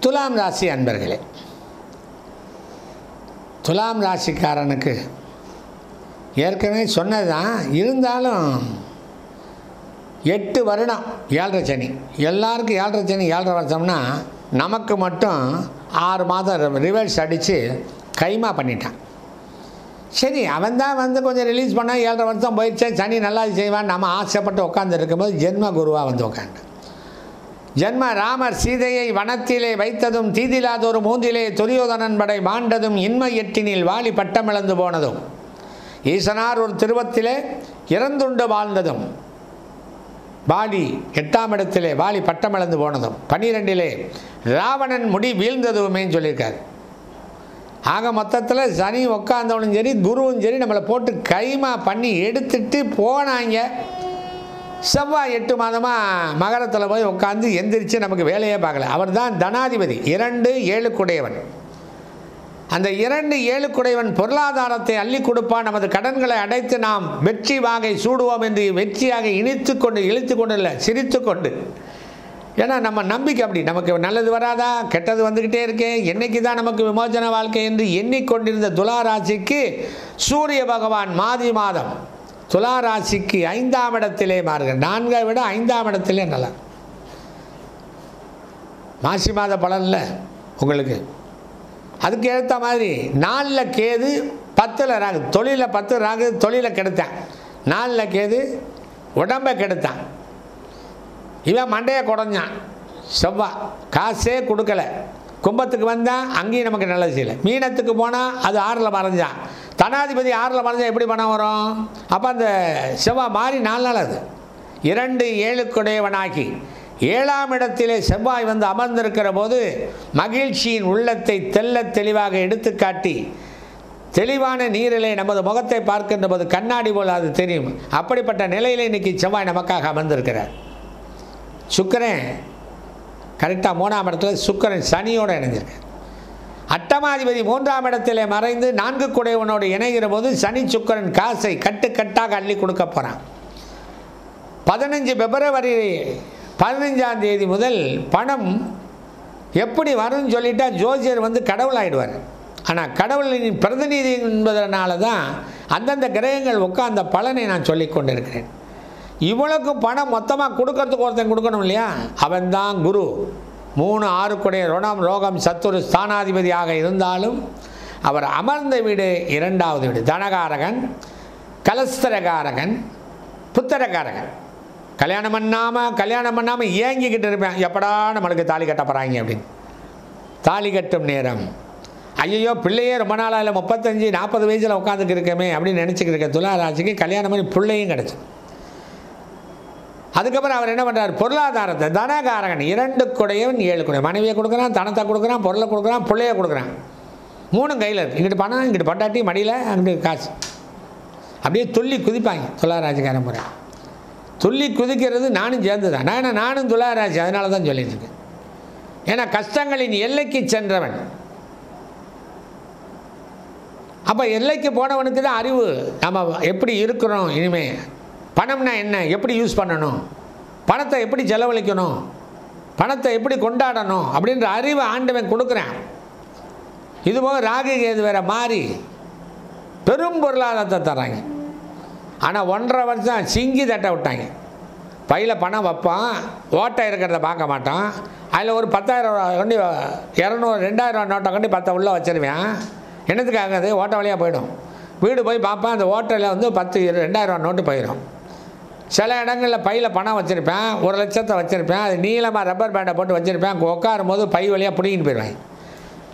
துலாம் ராசி அன்பர்களே துலாம் ராசிக்காரனுக்கு ஏற்கனவே சொன்னது தான் இருந்தாலும் எட்டு வருடம் ஏழரை சனி. எல்லாருக்கும் ஏழரை சனி ஏழரை வருஷம்னா நமக்கு மட்டும் ஆறு மாதம் ரிவர்ஸ் அடித்து கைமா பண்ணிட்டான். சரி அவன் தான் வந்து கொஞ்சம் ரிலீஸ் பண்ணால் ஏழரை வருஷம் போயிடுச்சேன் சனி நல்லா செய்வான் நம்ம ஆசைப்பட்டு உட்காந்து போது ஜென்ம குருவாக வந்து உட்காந்து ஜென்ம ராமர் சீதையை வனத்திலே வைத்ததும் தீதிலாதொரு மூந்திலே துரியோதனன் படை மாண்டதும் இன்மை எட்டினில் வாலி பட்டமிழந்து போனதும். ஈசனார் ஒரு திருவத்திலே இறந்துண்டு வாழ்ந்ததும். வாலி எட்டாம் இடத்திலே வாலி பட்டமிழந்து போனதும். பன்னிரெண்டிலே ராவணன் முடி வீழ்ந்ததுமேன்னு சொல்லியிருக்கார். ஆக மொத்தத்தில் சனி உட்காந்தவனும் சரி குருவும் சரி நம்மளை போட்டு கைமா பண்ணி எடுத்துட்டு போனாங்க. செவ்வாய் எட்டு மாதமாக மகரத்தில் போய் உட்காந்து எந்திரிச்சு நமக்கு வேலையே பார்க்கல. அவர் தான் தனாதிபதி. இரண்டு ஏழுக்குடையவன். அந்த இரண்டு ஏழுக்குடையவன் பொருளாதாரத்தை அள்ளி கொடுப்பான். நமது கடன்களை அடைத்து நாம் வெற்றி வாகை சூடுவோம் என்று வெற்றியாக இனித்து கொண்டு இழுத்து கொண்டு இல்லை சிரித்து கொண்டு. ஏன்னா நம்ம நம்பிக்கை அப்படி. நமக்கு நல்லது வராதா? கெட்டது வந்துக்கிட்டே இருக்கேன் என்னைக்கு தான் நமக்கு விமோசன வாழ்க்கை என்று எண்ணிக்கொண்டிருந்த துளாராசிக்கு சூரிய பகவான் மாதி மாதம். துளாராசிக்கு ஐந்தாம் இடத்திலே மாறுகிறார் நான்கை விட ஐந்தாம் இடத்திலே நல்லா. மாசி மாத பலனில் உங்களுக்கு. அதுக்கு ஏற்ற மாதிரி நாலில் கேது பத்தில் ராகு. தொழிலில் பத்து ராகு தொழிலை கெடுத்தேன். நாலில் கேது உடம்பை கெடுத்தான். இவன் மண்டையை குடஞ்சான். செவ்வா. காசே கொடுக்கல. கும்பத்துக்கு வந்தால் அங்கேயும் நமக்கு நல்லது செய்யலை. மீனத்துக்கு போனால் அது ஆறில் மறைஞ்சான். தனாதிபதி ஆறில் மறைஞ்சால் எப்படி பணம் வரும்? அப்போ அந்த செவ்வாய் மாறி நாலு நாள் அது. இரண்டு ஏழுக்குடையவனாகி ஏழாம் இடத்திலே செவ்வாய் வந்து அமர்ந்திருக்கிற போது மகிழ்ச்சியின் உள்ளத்தை தெல்ல தெளிவாக எடுத்துக்காட்டி தெளிவான நீரிலே நமது முகத்தை பார்க்கின்ற போது கண்ணாடி போல் அது தெரியும். அப்படிப்பட்ட நிலையில் இன்னைக்கு செவ்வாய் நமக்காக அமர்ந்திருக்கிறார். சுக்கரன் கரெக்டாக மூணாம் இடத்துல சுக்கரன் சனியோடு இணைஞ்சிருக்கேன் அட்டமாதிபதி மூன்றாம் இடத்திலே மறைந்து நான்கு குடையவனோடு இணைகிற போது சனி சுக்கரன் காசை கட்டு கட்டாக அள்ளி கொடுக்க போகிறான் பதினஞ்சு பிப்ரவரி பதினஞ்சாம் தேதி முதல் பணம் எப்படி வரும்னு சொல்லிட்டா ஜோசியர் வந்து கடவுள் ஆகிடுவார் ஆனால் கடவுளின் பிரதிநிதி என்பதனால தான் அந்தந்த கிரகங்கள் உட்கார்ந்த பலனை நான் சொல்லி கொண்டிருக்கிறேன். இவளுக்கு பணம் மொத்தமாக கொடுக்கறதுக்கு ஒருத்தன் கொடுக்கணும் இல்லையா? அவன் தான் குரு. மூணு ஆறுக்குடைய ருணம் ரோகம் சத்துரு ஸ்தானாதிபதியாக இருந்தாலும் அவர் அமர்ந்த வீடு இரண்டாவது வீடு. தனகாரகன் கலஸ்தரகாரகன் புத்தரகாரகன். கல்யாணம் பண்ணாமல் கல்யாணம் பண்ணாமல் ஏங்கிக்கிட்டு இருப்பேன். எப்படா நம்மளுக்கு தாலி கட்ட போகிறாங்க அப்படின்னு. தாலி கட்டும் நேரம். ஐயோ பிள்ளையே ரொம்ப நாளாக இல்லை முப்பத்தஞ்சு நாற்பது வயசில் உட்காந்துக்கு இருக்கமே அப்படின்னு நினச்சிக்கிட்டு இருக்க துளாராசிக்கு கல்யாணம் பண்ணி பிள்ளையும் கிடச்சி அதுக்கப்புறம் அவர் என்ன பண்ணுறார் பொருளாதாரத்தை தனகாரகன் இரண்டு குடையவன் ஏழு குடை மனைவியை கொடுக்குறான் தனத்தை கொடுக்குறான் பொருளை கொடுக்குறான் பிள்ளைய கொடுக்குறான். மூணும் கையில் இருக்குது இங்கிட்டு பணம் இங்கிட்டு பட்டாட்டி மடியில் அங்கிட்டு காசு. அப்படியே துள்ளி குதிப்பாங்க துளாராசிக்காரன் முறை துள்ளி குதிக்கிறது நானும் சேர்ந்து தான் நான் நானும் துளாராஜி அதனால தான் சொல்லிட்டு இருக்கேன். ஏன்னா கஷ்டங்களின் எல்லைக்கு சென்றவன். அப்போ எல்லைக்கு போனவனுக்கு தான் அறிவு. நம்ம எப்படி இருக்கிறோம் இனிமேல் பணம்னா என்ன? எப்படி யூஸ் பண்ணணும்? பணத்தை எப்படி செலவழிக்கணும்? பணத்தை எப்படி கொண்டாடணும்? அப்படின்ற அறிவை ஆண்டவன் கொடுக்குறேன். இதுபோக ராகு கேது வேற மாறி பெரும் பொருளாதாரத்தை தராங்க ஆனால் ஒன்றரை வருஷம் சிங்கி தட்ட விட்டாங்க. பையில் பணம் வைப்பான் ஓட்டை இருக்கிறத பார்க்க மாட்டான். அதில் ஒரு பத்தாயிரம் ரூபா கொண்டு இரநூறு ரெண்டாயிரம் ரூபா நோட்டை கொண்டு பத்தை உள்ளே வச்சிருவேன். என்னத்துக்காக அது? ஓட்டை வழியாக போயிடும். வீடு போய் பார்ப்பேன் அந்த ஓட்டையில் வந்து பத்து ரெண்டாயிரம் ரூபா நோட்டு போயிடும் சில இடங்களில் பையில் பணம் வச்சுருப்பேன் ஒரு லட்சத்தை வச்சுருப்பேன் அது நீளமாக ரப்பர் பேண்டை போட்டு வச்சுருப்பேன் அங்கே உட்காரும் போது பை வழியாக பிடிங்கிட்டு போயிடுவேன்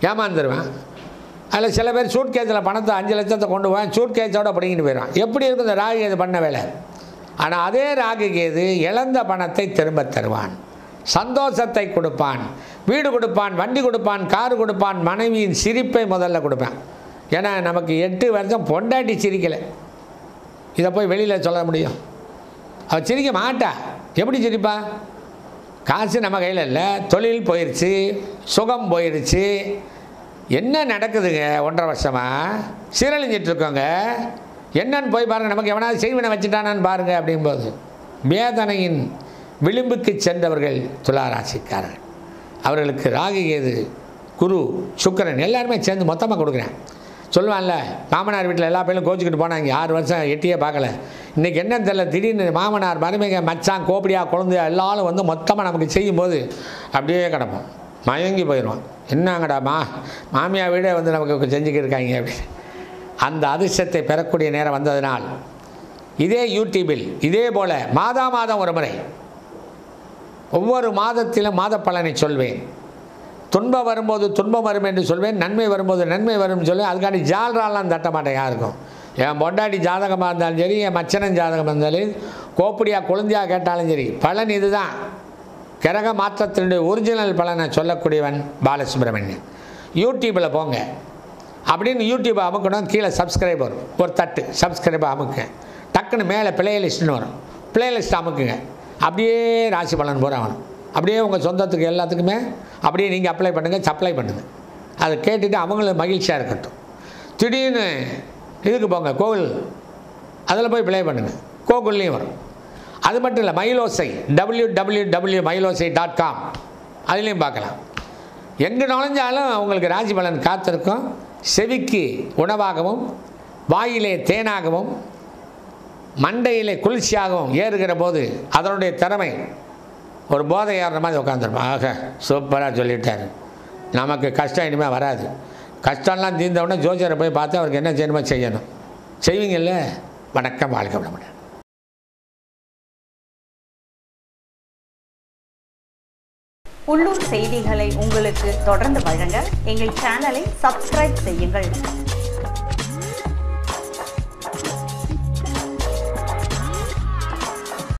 ஏமாந்துருவேன். அதில் சில பேர் சூட் கேஸில் பணத்தை அஞ்சு லட்சத்தை கொண்டு போவேன் சூட் கேஸோட பிடிங்கிட்டு போயிடுவான் எப்படி இருக்கும் இந்த ராகு கேது பண்ண வேலை? ஆனால் அதே ராகு கேது இழந்த பணத்தை திரும்ப தருவான். சந்தோஷத்தை கொடுப்பான் வீடு கொடுப்பான் வண்டி கொடுப்பான் கார் கொடுப்பான் மனைவியின் சிரிப்பை முதல்ல கொடுப்பேன். ஏன்னா நமக்கு எட்டு வருஷம் பொண்டாட்டி சிரிக்கலை. இதை போய் வெளியில் சொல்ல முடியும்? அவள் சிரிக்க மாட்டா. எப்படி சிரிப்பா? காசு நம்ம கையில் இல்லை. தொழில் போயிடுச்சு சுகம் போயிடுச்சு என்ன நடக்குதுங்க ஒன்றரை வருஷமாக சீரழிஞ்சிட்டு இருக்கோங்க. என்னன்னு போய் பாருங்கள் நமக்கு எவனாவது செய்வினை வச்சுட்டானான்னு பாருங்கள் அப்படிங்கும்போது வேதனையின் விளிம்புக்கு சென்றவர்கள் துளாராசிக்காரர்கள். அவர்களுக்கு ராகு கேது குரு சுக்கரன் எல்லாருமே சேர்ந்து மொத்தமாக கொடுக்குறேன். சொல்லுவான்ல மாமனார் வீட்டில் எல்லா பேரும் கோச்சிக்கிட்டு போனாங்க. ஆறு வருஷம் எட்டியே பார்க்கல. இன்றைக்கி என்னன்னு தெரியல திடீர்னு மாமனார் மருமக மச்சான் கோப்படியா குழந்தையா எல்லாரும் வந்து மொத்தமாக நமக்கு செய்யும்போது அப்படியே கிடப்போம். மயங்கி போயிடுவோம். என்னங்கடா மா மாமியார் வீடே வந்து நமக்கு செஞ்சுக்கிட்டு இருக்காங்க அப்படின்னு அந்த அதிர்ஷ்டத்தை பெறக்கூடிய நேரம் வந்ததினால் இதே யூடியூபில் இதே போல் மாதா மாதம் ஒரு முறை ஒவ்வொரு மாதத்திலும் மாத பலனை சொல்வேன். துன்பம் வரும்போது துன்பம் வரும் என்று சொல்வேன் நன்மை வரும்போது நன்மை வரும்னு சொல்லுவேன் அதுக்காண்டி ஜால்ராலாம் தட்ட மாட்டேன் யாருக்கும். என் பொண்டாட்டி ஜாதகமாக இருந்தாலும் சரி என் மச்சனன் ஜாதகமாக இருந்தாலும் கோப்படியாக குழந்தையாக கேட்டாலும் சரி பலன் இதுதான். கிரக மாற்றத்தினுடைய ஒரிஜினல் பலனை சொல்லக்கூடியவன் பாலசுப்ரமணியன். யூடியூப்பில் போங்க. அப்படின்னு யூடியூப்பை அமுக்கணும் கீழே சப்ஸ்கிரைப் வரும். ஒரு தட்டு சப்ஸ்கிரைப் அமுக்குங்க டக்குன்னு மேலே பிளேலிஸ்ட்னு வரும். பிளேலிஸ்ட் அமுக்குங்க. அப்படியே ராசி பலன் பூரா வரும். அப்படியே உங்கள் சொந்தத்துக்கு எல்லாத்துக்குமே அப்படியே நீங்கள் அப்ளை பண்ணுங்கள் சப்ளை பண்ணுங்கள் அதை கேட்டுட்டு அவங்களும் மகிழ்ச்சியாக இருக்கட்டும். திடீர்னு இதுக்கு போங்க கோவில். அதில் போய் ப்ளே பண்ணுங்கள் கோகுல்லையும் வரும். அது மட்டும் இல்லை Mayilosai W W W Mayilosai dot com அதுலேயும் பார்க்கலாம். எங்கே நுழைஞ்சாலும் உங்களுக்கு ராசி பலன் காத்திருக்கும். செவிக்கு உணவாகவும் வாயிலே தேனாகவும் மண்டையிலே குளிர்ச்சியாகவும் ஏறுகிற போது அதனுடைய திறமை ஒரு போதை ஏறுற மாதிரி உட்காந்துருப்போம் ஆக சூப்பராக சொல்லிட்டாரு. நமக்கு கஷ்டம் இனிமேல் வராது. கஷ்டம்லாம் தீர்ந்தவுடனே ஜோசியரை போய் பார்த்து அவருக்கு என்ன செய்யணுமோ செய்யணும். செய்வீங்கல்ல? வணக்கம் வாழ்க்கை விட உள்ளூர் செய்திகளை உங்களுக்கு தொடர்ந்து வழங்க எங்கள் சேனலை சப்ஸ்கிரைப் செய்யுங்கள்.